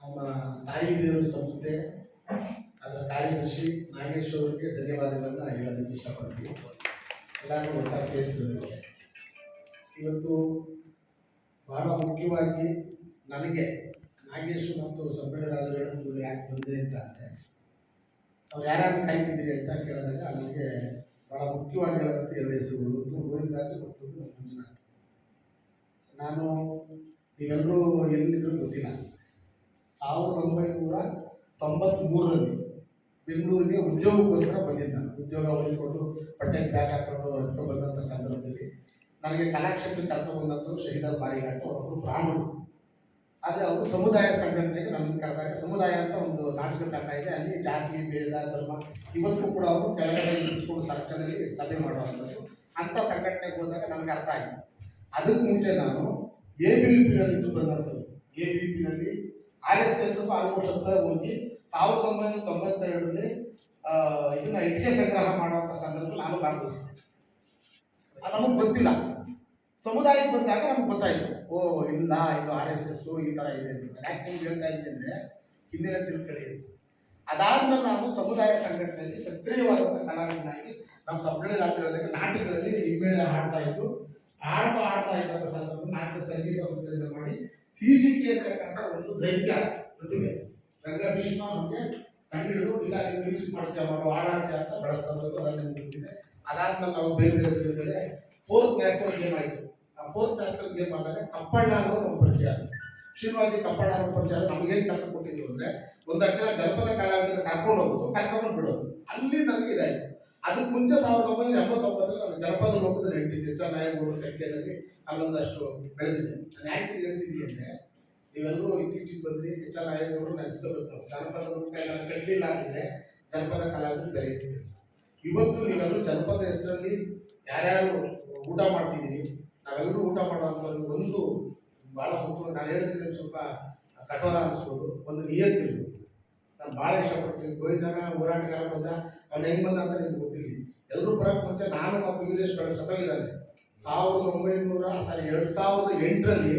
ನಮ್ಮ ತಾಯಿ ಬೇರು ಸಂಸ್ಥೆ, ಅದರ ಕಾರ್ಯದರ್ಶಿ ನಾಗೇಶ್ ಅವರಿಗೆ ಧನ್ಯವಾದಗಳನ್ನು ಹೇಳೋದಕ್ಕೆ ಇಷ್ಟಪಡ್ತೀವಿ ಎಲ್ಲರೂ ಒಟ್ಟಾಗಿ ಸೇರಿಸಿದ್ರು ಇವತ್ತು ಬಹಳ ಮುಖ್ಯವಾಗಿ ನನಗೆ ನಾಗೇಶ್ ಮತ್ತು ಸಂಪೇಡ ಹೇಳೋದು ಯಾಕೆ ಬಂದಿದೆ ಅಂತ ಅಂದರೆ, ಅವ್ರು ಯಾರ್ಯಾರು ಕಾಯ್ತಿದ್ದೀರಿ ಅಂತ ಕೇಳಿದಾಗ ನನಗೆ ಬಹಳ ಮುಖ್ಯವಾಗಿ ಹೇಳೋದಂತ ಎರಡು ಹೆಸರುಗಳು, ಒಂದು ಗೋವಿಂದರಾಜು ಮತ್ತೊಂದು ಮಂಜುನಾಥ್ ನಾನು ನೀವೆಲ್ಲರೂ ಎಲ್ಲಿದ್ರು ಗೊತ್ತಿಲ್ಲ. ಸಾವಿರದ ಒಂಬೈನೂರ ತೊಂಬತ್ತ್ಮೂರರಲ್ಲಿ ಬೆಂಗಳೂರಿಗೆ ಉದ್ಯೋಗಕ್ಕೋಸ್ಕರ ಬಂದಿದ್ದ. ಉದ್ಯೋಗ ಕೊಟ್ಟು ಬಟ್ಟೆಗೆ ಬ್ಯಾಗ್ ಹಾಕೊಂಡು ಅಂತ ಬಂದಂಥ ಸಂದರ್ಭದಲ್ಲಿ ನನಗೆ ಕಲಾಕ್ಷೇತ್ರಕ್ಕೆ ಕರ್ಕೊಂಡು ಬಂದಂಥವ್ರು ಶಹೀದರ್ ಬಾಯಿಘಾಟ್ ಅವರು ಬ್ರಾಹ್ಮಣರು. ಆದರೆ ಅವರು ಸಮುದಾಯ ಸಂಘಟನೆಗೆ ನನ್ನ ಕರೆದಾಗ ಸಮುದಾಯ ಅಂತ ಒಂದು ನಾಟಕ ತಂಡ ಇದೆ. ಅಲ್ಲಿ ಜಾತಿ, ಭೇದ, ಧರ್ಮ ಇವತ್ತು ಕೂಡ ಅವರು ಕೆಳಗಡೆ ನಿಂತ್ಕೊಂಡು ಸರ್ಕಲಲ್ಲಿ ಸಭೆ ಮಾಡುವಂಥದ್ದು ಅಂಥ ಸಂಘಟನೆಗೆ ಹೋದಾಗ ನನಗೆ ಅರ್ಥ ಆಯಿತು. ಅದಕ್ಕೆ ಮುಂಚೆ ನಾನು ಎ ಬಿ ಪಿ ಇದ್ದು ಬಂದಂಥದ್ದು ಎ ಬಿ ಪಿನಲ್ಲಿ ಆರ್ ಎಸ್ ಎಸ್ ಆಲ್ಮೋಸ್ಟ್ ಹತ್ರ ಹೋಗಿ ಸಾವಿರದ ಒಂಬೈನೂರ ತೊಂಬತ್ತೆರಡರಲ್ಲಿ ಇದನ್ನ ಇಟ್ಟಿಗೆ ಸಂಗ್ರಹ ಮಾಡುವಂಥ ಸಂದರ್ಭದಲ್ಲಿ ನಾನು ಭಾಗವಹಿಸಿದೆ ನಮಗೆ ಗೊತ್ತಿಲ್ಲ. ಸಮುದಾಯಕ್ಕೆ ಬಂದಾಗ ನಮ್ಗೆ ಗೊತ್ತಾಯ್ತು. ಓ, ಇಲ್ಲ, ಇದು ಆರ್ ಎಸ್ ಎಸ್, ಈ ಥರ ಇದೆ ಯಾಕೆ ನಿಮ್ಗೆ ಹೇಳ್ತಾ ಇದ್ದೀನಿ ಅಂದರೆ ಹಿಂದಿನ ತಿಳ್ಕೊಳ್ಳಿ ಅದಾದ್ಮೇಲೆ ನಾನು ಸಮುದಾಯ ಸಂಘಟನೆಯಲ್ಲಿ ಸಕ್ರಿಯವಾದಂಥ ಕಲಾವಿದನಾಗಿ ನಮ್ಮ ಸಂಪ್ರದಾಯ ರಾತ್ರಿ ನಾಟಕಗಳಲ್ಲಿ ಹಿಮ್ಮೇಳ ಹಾಡ್ತಾ ಇದ್ದು ಆಡ್ತಾ ಆಡ್ತಾ ಇದ್ದಂಥ ಸಂದರ್ಭ, ನಾಟಕ ಸಂಗೀತ ಸಂಯೋಜನೆ ಮಾಡಿ ಸಿ ಜಿ ಕೆ ಅಂತಕ್ಕಂಥ ಒಂದು ದೈತ್ಯ ಪ್ರತಿಭೆ ರಂಗಭೀಷ್ಮ ನಮಗೆ ಕಂಡಿಡಿದು ಇಲ್ಲ ನೀವು ಮ್ಯೂಸಿಕ್ ಮಾಡ್ತೀಯ, ಮಾಡೋ, ಹಾಡಾಡ್ತೀಯ ಅಂತ ಬೆಳೆಸ್ತಂಥದ್ದು ಅದನ್ನ ಅದನ್ನು ಗೊತ್ತಿದೆ ಅದಾದ್ಮೇಲೆ ನಾವು ಬೇರೆ ಬೇರೆ ಬೇರೆ ಫೋರ್ತ್ ನ್ಯಾಷನಲ್ ಗೇಮ್ ಆಯಿತು. ಆ ಫೋರ್ತ್ ನ್ಯಾಷನಲ್ ಗೇಮ್ ಆದಾಗ ಕಪ್ಪಣ್ಣ ಅನ್ನೋ ನಮ್ಮ ಪರಿಚಯ. ಶ್ರೀನಿವಾಜಿ ಕಪ್ಪಣ್ಣ ಅನ್ನೋ ಪರಿಚಯ ನಮಗೇನು ಕೆಲಸ ಕೊಟ್ಟಿದ್ದೀವಿ ಅಂದ್ರೆ ಒಂದು ಅಕ್ಷರ ಜನಪದ ಕಲಾವಿದರ ಕರ್ಕೊಂಡು ಹೋಗೋದು ಕರ್ಕೊಂಡು ಬಿಡೋದು ಅಲ್ಲಿ ನನಗೆ ಅದಕ್ಕೆ ಮುಂಚೆ ಸಾವಿರದ ಒಂಬೈನೂರ ಜನಪದ ಲೋಕದಲ್ಲಿ ಎಚ್ ನಾಯಕರು ತೆಕ್ಕೆನಲ್ಲಿ ಅಲ್ಲೊಂದಷ್ಟು ಬೆಳೆದಿದೆ. ನಾನು ಯಾಕೆ ಹೇಳ್ತಿದ್ದೀನಿ ಅಂದರೆ, ನೀವೆಲ್ಲರೂ ಇತ್ತೀಚೆಗೆ ಬಂದ್ರಿ ಎಚ್ ನಾಯಕರು ನೆನೆಸ್ಕೋಬೇಕು. ಜನಪದ ಲೋಕ ಎಲ್ಲ ಕಟ್ಟಲಿಲ್ಲ ಅಂದರೆ ಜನಪದ ಕಲಾವಿದರು ಬೆಳೆಯುತ್ತೆ. ಇವತ್ತು ನೀವೆಲ್ಲರೂ ಜನಪದ ಹೆಸರಲ್ಲಿ ಯಾರ್ಯಾರು ಊಟ ಮಾಡ್ತಿದ್ದೀರಿ, ನಾವೆಲ್ಲರೂ ಊಟ ಮಾಡುವಂಥ ಒಂದು ಭಾಳ ಮುಖ್ಯ. ನಾನು ಹೇಳಿದ್ರೆ ಸ್ವಲ್ಪ ಕಠೋರ ಅನಿಸ್ಬೋದು. ಒಂದು ನಿಯತ್ತಿರ್ಬೋದು ನಾನು ಭಾಳ ಇಷ್ಟಪಡ್ತೀನಿ. ಗೋವಿಂದಣ್ಣ ಹೋರಾಟಗಾರ ಬಂದ, ಅವ್ನು ಹೆಂಗೆ ಬಂದ ಅಂತ ನಿಮ್ಗೆ ಗೊತ್ತಿಲ್ಲ ಎಲ್ಲರೂ ಬರೋಕ್ಕೆ ಮುಂಚೆ ನಾನು ಮತ್ತು ವೀರೇಶ್ ಕಡೆ ಸತ್ತೋಗಿದ್ದಾನೆ ಸಾವಿರದ ಒಂಬೈನೂರ ಸಾರಿ ಎರಡು ಸಾವಿರದ ಎಂಟರಲ್ಲಿ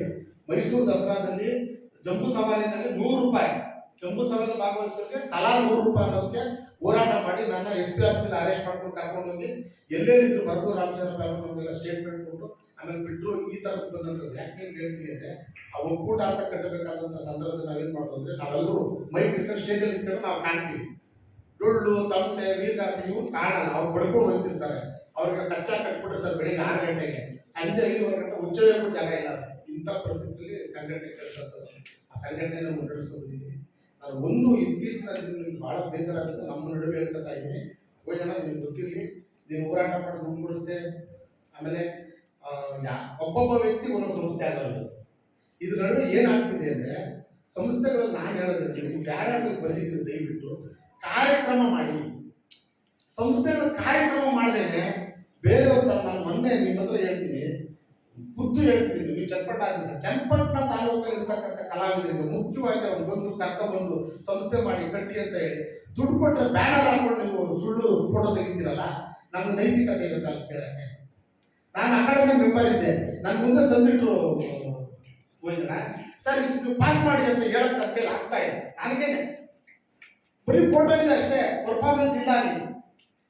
ಮೈಸೂರು ದಸರಾದಲ್ಲಿ ಜಂಬೂ ಸವಾರಿನಲ್ಲಿ ನೂರು ರೂಪಾಯಿ, ಜಂಬೂ ಸವಾರಿ ಭಾಗವಹಿಸೋಕೆ ತಲಾ ನೂರು ರೂಪಾಯಿ ಅನ್ನೋದಕ್ಕೆ ಹೋರಾಟ ಮಾಡಿ ನನ್ನ ಎಸ್ ಪಿ ಆಫೀಸಲ್ಲಿ ಅರೆಸ್ಟ್ ಮಾಡ್ಕೊಂಡು ಕರ್ಕೊಂಡು ಹೋಗಿ, ಎಲ್ಲೆಲ್ಲಿದ್ರು ಬರ್ಬೋದು ರಾಮಚಂದ್ರ ಬಾಬು ಸ್ಟೇಟ್ಮೆಂಟ್ ಕೊಟ್ಟು, ಆಮೇಲೆ ಬಿಟ್ಟರು ಈ ಥರ ಬಂದಂಥದ್ದು ಯಾಕೆ ನೀವು ಹೇಳ್ತೀನಿ ಅಂದರೆ, ಆ ಒಕ್ಕೂಟ ಅಂತ ಕಟ್ಟಬೇಕಾದಂಥ ಸಂದರ್ಭದಲ್ಲಿ ನಾವೇನು ಮಾಡೋದು ಅಂದರೆ ನಾವೆಲ್ಲರೂ ಮೈಕ್ ಇಟ್ಕೊಂಡು ಸ್ಟೇಜಲ್ಲಿ ಇಟ್ಕೊಂಡು ನಾವು ಕಾಣ್ತೀವಿ. ಡೊಳ್ಳು, ತಮಟೆ, ವೀರದಾಸಿ ಇವು ಕಾಣಲ್ಲ ಅವ್ರು ಬಡ್ಕೊಂಡು ಹೋಗ್ತಿರ್ತಾರೆ. ಅವ್ರಿಗೆ ಕಚ್ಚಾ ಕಟ್ಬಿಟ್ಟಿರ್ತಾರೆ ಬೆಳಿಗ್ಗೆ ಆರು ಗಂಟೆಗೆ. ಸಂಜೆ ಐದುವರೆ ಗಂಟೆ ಉಚ್ಚಬೇಕು ಜಾಗ ಇಲ್ಲ. ಇಂಥ ಪರಿಸ್ಥಿತಿಯಲ್ಲಿ ಸಂಘಟನೆ ಕಟ್ಟಿರ್ತದ್ದು ಆ ಸಂಘಟನೆಯನ್ನು ಮುನ್ನಡೆಸ್ಕೊಂಡಿದ್ದೀನಿ ನಾನು ಒಂದು ಇತ್ತೀಚಿನ ದಿನಗಳಲ್ಲಿ ಭಾಳ ಬೇಜಾರಾಗುತ್ತೆ ನಮ್ಮ ನಡುವೆ ಹೇಳ್ಕೊತಾ ಇದ್ದೀನಿ. ಹೋಗೋಣ ನಿಮ್ಗೆ ಗೊತ್ತಿರಲಿ, ನೀನು ಹೋರಾಟ ಮಾಡಿ ದುಡ್ಡು ಆಮೇಲೆ ಒಬ್ಬೊಬ್ಬ ವ್ಯಕ್ತಿ ಒಂದೊಂದು ಸಂಸ್ಥೆ ಆಗೋದು ಇದ್ರ ನಡುವೆ ಏನಾಗ್ತಿದೆ ಅಂದರೆ, ಸಂಸ್ಥೆಗಳಲ್ಲಿ ನಾನು ಹೇಳೋದಂದ್ರೆ, ನೀವು ಯಾರ್ಯಾರು ಬಂದಿದ್ದೀರಿ ದಯವಿಟ್ಟು ಕಾರ್ಯಕ್ರಮ ಮಾಡಿ ಸಂಸ್ಥೆಗಳ ಕಾರ್ಯಕ್ರಮ ಮಾಡದೇನೆ ಬೇರೆಯವ್ರ ಅಂತ ನಾನು ಮೊನ್ನೆ ನಿಮ್ಮ ಹತ್ರ ಹೇಳ್ತೀನಿ ಖುದ್ದು ಹೇಳ್ತಿದ್ದೀನಿ ನೀವು ಚನ್ನಪಟ್ಟಣ ಆಗಿದೆ ಚನ್ನಪಟ್ಟಣ ತಾಲೂಕಲ್ಲಿ ಇರ್ತಕ್ಕಂಥ ಕಲಾವಿದರಿಗೆ ಮುಖ್ಯವಾಗಿ ಅವ್ರು ಬಂದು ಕರ್ಕೊಂಡ್ಬಂದು ಸಂಸ್ಥೆ ಮಾಡಿ ಕಟ್ಟಿ ಅಂತ ಹೇಳಿ ದುಡ್ಡು ಕೊಟ್ಟರೆ ಬ್ಯಾನರ್ ಹಾಕೊಂಡು ನೀವು ಸುಳ್ಳು ಫೋಟೋ ತೆಗಿತೀರಲ್ಲ ನನ್ನ ನೈತಿಕತೆ ಇರುತ್ತೆ ಅಂತ ಕೇಳಕ್ಕೆ ನಾನು ಅಕಾಡೆಮಿ ಮೆಂಬರ್ ಇದ್ದೆ ನನ್ನ ಮುಂದೆ ತಂದಿಟ್ರು ಹೋಗಿಲ್ಲ ಸರ್ ಇದಕ್ಕೆ ಪಾಸ್ ಮಾಡಿ ಅಂತ ಕೈಲಿ ಆಗ್ತಾ ಇಲ್ಲ ನನಗೇನೆ ಬರೀ ಫೋಟೋ ಇದೆ ಅಷ್ಟೇ. ಪರ್ಫಾರ್ಮೆನ್ಸ್ ಇಲ್ಲ ಅಲ್ಲಿ.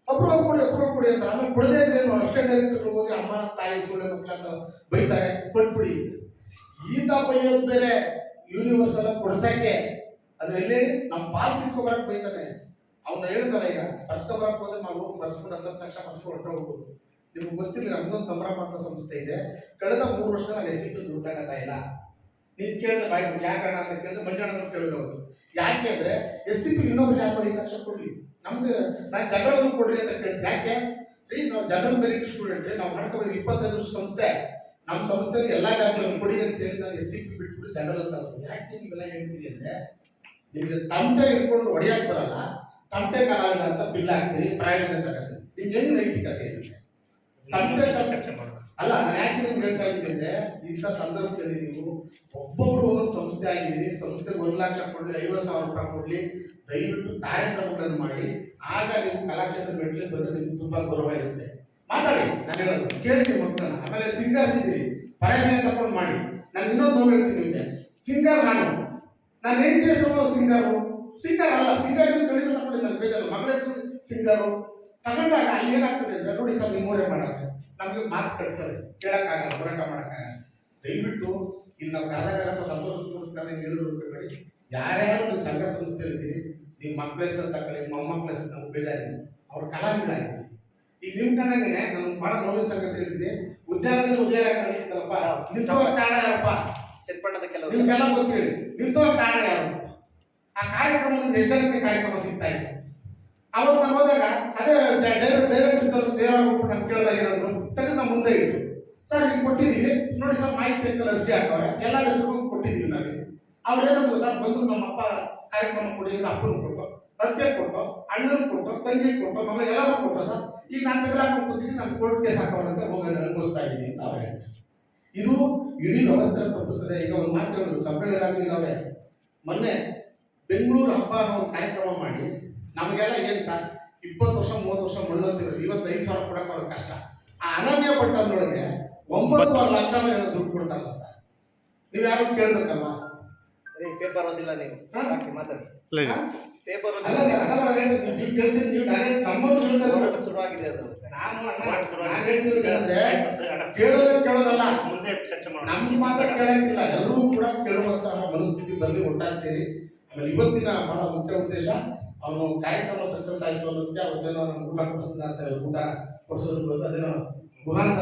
ಅಪ್ರೂವ್ ಕೊಡಿ ಅಪ್ರೂವ್ ಕೊಡಿ ಅಂತ ಆಮೇಲೆ ಕೊಡದೇ ಇದ್ರೆ ಅಷ್ಟೇ ಡೈರೆಕ್ಟರ್ ಹೋಗಿ ಅಮ್ಮ, ತಾಯಿ ಸುಳ್ಳೆ ಮಕ್ಕಳ ಅಂತ ಬೈತಾರೆ. ಕೊಟ್ಬಿಡಿ. ಈತ ಬೈಯೋದು ಬೇರೆ. ಯೂನಿವರ್ಸಲ್ ಕೊಡ್ಸಕ್ಕೆ. ಅಂದ್ರೆ ಎಲ್ಲಿ? ನಮ್ಮ ಪಾಲ್ ಕಿತ್ಕೊಬರಕ್ ಬೈತಾನೆ. ಅವ್ನ ಹೇಳ್ತಾರೆ ಈಗ ಬರಕ್ ಹೋದ್ರೆ ನಾವು ಬರ್ಸ್ಕೊಂಡು ಹತ್ತತ್ತು ತಕ್ಷಣ ಬರ್ಸ್ಕೊಂಡು ಹೊರಟು ಹೋಗ್ಬೋದು. ನಿಮ್ಗೆ ಗೊತ್ತಿಲ್ಲ ನಮ್ದೊಂದು ಸಂಭ್ರಮ ಅಂತ ಸಂಸ್ಥೆ ಇದೆ. ಕಳೆದ ಮೂರು ವರ್ಷ ನಾನು ಎಸ್ ದುಡ್ಡು ಇಲ್ಲ. ನೀನ್ ಕೇಳಿದೆ ಬಾಯ್ ಅಣ್ಣ ಅಂತ ಕೇಳಿದ್ರೆ ಮಂಜಣ್ಣ ಕೇಳಿದ್ರು ಅವತ್ತು ಯಾಕೆ ಅಂದ್ರೆ ಎಸ್ ಸಿ ಪಿ ಇನ್ನೊಬ್ರು ಯಾಕೆ ಐದು ಲಕ್ಷ ಕೊಡ್ಲಿ? ನಮ್ಗೆ ನಾನು ಜನರಲ್ ಕೊಡ್ರಿ ಅಂತ ಕೇಳಿದೆ. ಯಾಕೆ? ರೀ ನಾವು ಜನರಲ್ ಮೆರಿಟ್ ಸ್ಟೂಡೆಂಟ್ ರೀ ನಾವು ಮಾಡ್ಕೋಬೇಕು ಇಪ್ಪತ್ತೈದು ವರ್ಷ ಸಂಸ್ಥೆ. ನಮ್ಮ ಸಂಸ್ಥೆಯಲ್ಲಿ ಎಲ್ಲಾ ಜಾತಿಗಳನ್ನು ಕೊಡಿ ಅಂತ ಹೇಳಿ ನಾನು ಎಸ್ ಸಿ ಪಿ ಬಿಟ್ಬಿಟ್ಟು ಜನರಲ್ ಅಂತ ಬಂದು ಯಾಕೆ ನೀವೆಲ್ಲ ಹೇಳ್ತೀವಿ ಅಂದ್ರೆ ನಿಮ್ಗೆ ತಮಟೆ ಇಟ್ಕೊಂಡು ಹೊಡಿಯಕ್ ಬರಲ್ಲ. ತಮಟೆ ಕಲಾವಿದ ಅಂತ ಬಿಲ್ ಹಾಕ್ತೀರಿ ಪ್ರಾಯೋಜನ ತಗೋತೀರಿ. ನಿಮ್ಗೆ ಹೆಂಗ್ ನೈತಿಕತೆ ಇರುತ್ತೆ? ತಮಟೆ ಚರ್ಚೆ ಮಾಡೋಣ. ಅಲ್ಲ, ನಾನು ಯಾಕೆ ನಿಮ್ಗೆ ಹೇಳ್ತಾ ಇದ್ದೀನಿ ಇಂಥ ಸಂದರ್ಭದಲ್ಲಿ ನೀವು ಒಬ್ಬೊಬ್ರು ಒಂದೊಂದು ಸಂಸ್ಥೆ ಆಗಿದ್ದೀರಿ, ಸಂಸ್ಥೆಗೆ ಒಂದು ಲಕ್ಷ ಕೊಡ್ಲಿ, ಐವತ್ತು ಸಾವಿರ ರೂಪಾಯಿ ಕೊಡ್ಲಿ, ದಯವಿಟ್ಟು ಕಾರ್ಯಕ್ರಮಗಳನ್ನು ಮಾಡಿ, ಆಗ ನೀವು ಕಲಾಕ್ಷೇತ್ರ ಮೆಟ್ಲಿಗೆ ಬಂದ್ರೆ ನಿಮ್ಗೆ ತುಂಬಾ ಗೌರವ ಇರುತ್ತೆ. ಮಾತಾಡಿ, ನಾನು ಹೇಳೋದು, ಕೇಳಿ ಮಕ್ಕಳನ್ನ. ಆಮೇಲೆ ಸಿಂಗರ್ಸ್ ಇದ್ದೀರಿ ಪರಾಜಯ ತಕೊಂಡು ಮಾಡಿ. ನಾನು ಇನ್ನೊಂದು ನೋವು ಹೇಳ್ತೀನಿ ನಿಮಗೆ. ಸಿಂಗರ್ ನಾನು. ನಾನು ಹೆಂಡತಿ ಸಿಂಗರು. ಸಿಂಗರ್ ಅಲ್ಲ, ಸಿಂಗರ್ ಕಡಿಮೆ ತಗೊಂಡಿದ್ದೆ, ನಾನು ಬೇಜಾರು. ಮಗಳ ಸಿಂಗರು. ತಗೊಂಡಾಗ ಅಲ್ಲಿ ಏನಾಗ್ತದೆ ಅಂದ್ರೆ ನೋಡಿ ಸರ್ ನಿಮ್ಮೂರೇ ಮಾಡಕ್ಕ. ನಮಗೆ ಮಾತು ಕಟ್ತದೆ ಕೇಳಕ್ಕಾಗಲ್ಲ ಹೋರಾಟ ಮಾಡಕ್ಕ ದಯವಿಟ್ಟು ಇಲ್ಲಿ ನಾವು ಕಾದಾಗಾರಪ್ಪ ಸಂತೋಷ ಕೊಡ್ತಾರೆ ಹೇಳಿದ್ರು ಬೇಡಿ ಯಾರ್ಯಾರು ನಿಮ್ಮ ಸಂಘ ಸಂಸ್ಥೆಯಲ್ಲಿ ನಿಮ್ಮ ಮಕ್ಕಳ ಹೆಸರು ತಗೊಳ್ಳಿ ಮೊಮ್ಮಕ್ಕಳ ಹೆಸರು ನಾವು ಬೇಜಾರಿಲ್ಲ ಅವ್ರ ಕಲಾವಿದರಾಗಿದ್ದೀವಿ ಈಗ ನಿಮ್ ಕಂಡಂಗೆ ನಾನು ಬಹಳ ನೋವಿನ ಸಂಗತಿ ಹೇಳ್ತೀನಿ. ಉದ್ಯಾನದಲ್ಲಿ ಉದಯ ನಡೀತಲ್ಲಪ್ಪ ನಿಂತವ ಕಾರಣ ಯಾರಪ್ಪ? ಚಟ್ಪಟ್ಟದ ಕೆಲವು ನಿಮ್ಗೆಲ್ಲ ಗೊತ್ತು ಹೇಳಿ ನಿಂತವ ಕಾರಣ ಯಾರು? ಆ ಕಾರ್ಯಕ್ರಮದ ಎಚ್ಚರಿಕೆ ಕಾರ್ಯಕ್ರಮ ಸಿಗ್ತಾ ಇತ್ತು ಅವತ್ತು ನಾನು ಹೋದಾಗ ಅದೇ ಡೈರೆಕ್ಟ್ ಡೈರೆಕ್ಟ್ ದೇವರಾಗ್ಬಿಟ್ಟು ಅಂತ ಕೇಳಿದಾಗ ಏನಾದ್ರು ನಾವು ಮುಂದೆ ಇಟ್ಟು. ಸರ್, ಈಗ ಕೊಟ್ಟಿದ್ದೀವಿ ನೋಡಿ ಸರ್, ಮಾಹಿತಿ ಎಲ್ಲ ಅರ್ಜಿ ಹಾಕವ್ರೆ. ಎಲ್ಲ ಹೆಸರು ಕೊಟ್ಟಿದ್ದೀವಿ ನಾವು ಅವ್ರು ಏನಂದ್ರು ಸರ್, ಬಂದು ನಮ್ಮ ಅಪ್ಪ ಕಾರ್ಯಕ್ರಮ ಕೊಡಿ ಅಪ್ಪನ ಕೊಟ್ಟು. ಅದಕ್ಕೆ ಕೊಟ್ಟು, ಅಣ್ಣನ ಕೊಟ್ಟು ತಂಗಿ ಕೊಟ್ಟು ಮಗ ಎಲ್ಲರೂ ಕೊಟ್ಟು, ಸರ್. ಈಗ ನಾನು ತೆಗೆದಾಕೊಂಡು ಕೂತಿದ್ದೀನಿ, ನಾನು ಕೋರ್ಟ್ ಕೇಸ್ ಹಾಕೋರಂತ ಹೋಗಿ ಅನುಭವಿಸ್ತಾ ಇದ್ದೀನಿ ಅಂತ ಅವ್ರು ಇದು ಇಡೀ ವ್ಯವಸ್ಥೆ ತಪ್ಪಿಸ್ತದೆ. ಈಗ ಒಂದು ಮಾತು ಹೇಳಿದ್ರು ಸಭೆಗಳಾಗಿ ಇದಾವೆ. ಮೊನ್ನೆ ಬೆಂಗಳೂರು ಹಬ್ಬ ಅನ್ನೋ ಒಂದು ಕಾರ್ಯಕ್ರಮ ಮಾಡಿ ನಮಗೆಲ್ಲ ಏನು ಸರ್? ಇಪ್ಪತ್ತು ವರ್ಷ ಮೂವತ್ತು ವರ್ಷ ಮುಳ್ಳಂತಿದ್ರು. ಇವತ್ತೈದು ಸಾವಿರ ಕೊಡಕ್ಕೆ ಅವ್ರಿಗೆ ಕಷ್ಟ. ಆ ಅನನ್ಯ ಪಟ್ಟದೊಳಗೆ ಒಂಬತ್ತು ಲಕ್ಷ ಏನೋ ದುಡ್ಡು ಕೊಡ್ತಾರಲ್ಲ ಸರ್. ನೀವು ಯಾರು ಕೇಳ್ಬೇಕಲ್ಲ ಪೇಪರ್ ಓದಿಲ್ಲ ನೀವು. ಮಾತಾಡಿ. ಪೇಪರ್ ನಂಬರ್ ಶುರುವಾಗಿದೆ ಅದು. ಕೇಳೋದಲ್ಲ. ಮುಂದೆ ಚರ್ಚೆ ಮಾಡೋಣ. ನಮ್ಗೆ ಮಾತ್ರ ಕೇಳಕ್ಕಿಲ್ಲ. ಎಲ್ಲರೂ ಕೂಡ ಕೇಳುವಂತಹ ಮನಸ್ಥಿತಿ ಬಂದು ಒಟ್ಟಾಗಿ ಸೇರಿ. ಆಮೇಲೆ ಇವತ್ತಿನ ಬಹಳ ಮುಖ್ಯ ಉದ್ದೇಶ ಅವನು ಕಾರ್ಯಕ್ರಮ ಸಕ್ಸಸ್ ಆಯಿತು ಅನ್ನೋದಕ್ಕೆ ಅವತ್ತೇನೋ ಊಟ ಕೊಡಿಸಿದ ಅಂತ ಊಟ ಕೊಡಿಸೋದು ಅದೇನೋ ಗುಹಾಂತ